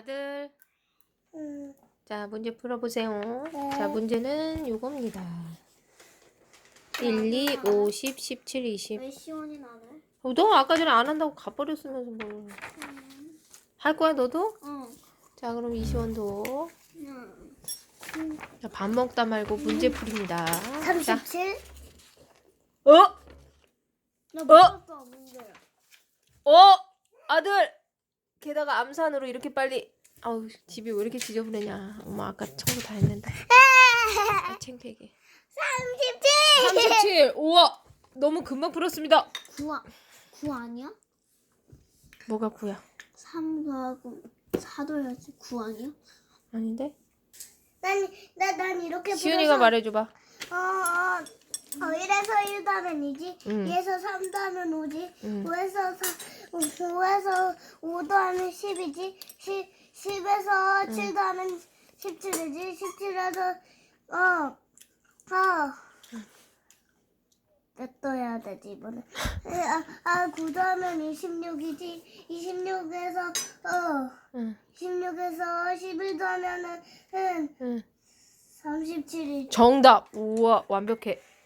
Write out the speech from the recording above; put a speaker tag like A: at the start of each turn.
A: 아들.
B: 응.
A: 자, 문제 풀어보세요.
B: 네.
A: 자, 문제는 요겁니다. 1, 2, 5, 10, 17, 20.
B: 왜 시원이 나네?
A: 어, 너 아까 전에 안 한다고 가버렸으면서 뭘. 할 거야, 너도?
B: 응.
A: 자, 그럼 이시원도.
B: 응.
A: 자, 밥 먹다 말고 문제 풀입니다. 자,
B: 37?
A: 어?
B: 나
A: 어?
B: 문제.
A: 어? 아들! 게다가 암산으로 이렇게 빨리. 아우, 집이 왜 이렇게 지저분하냐. 엄마 아까 청소 다 했는데. 아, 창피하게.
B: 37!
A: 37! 우와! 너무 금방 풀었습니다.
B: 9, 아, 9 아니야?
A: 뭐가 구야?
B: 3 더하고 4도 해야지 9 아니야?
A: 아닌데?
B: 난, 나, 난 이렇게
A: 시윤이가 말해줘봐.
B: 어, 어, 어, 1에서 1 더하면 2지,
A: 응.
B: 2에서 3 더하면 5지,
A: 응.
B: 5에서 4, 5에서 5 더하면 10이지, 10, 10에서 7 더하면 17이지, 17에서, 어, 어, 몇더 해야 되지, 이번에? 아, 아, 9 더하면 26이지, 26에서, 어,
A: 응,
B: 16에서 11 더하면은, 은
A: 응.
B: 37이지.
A: 정답! 우와, 완벽해.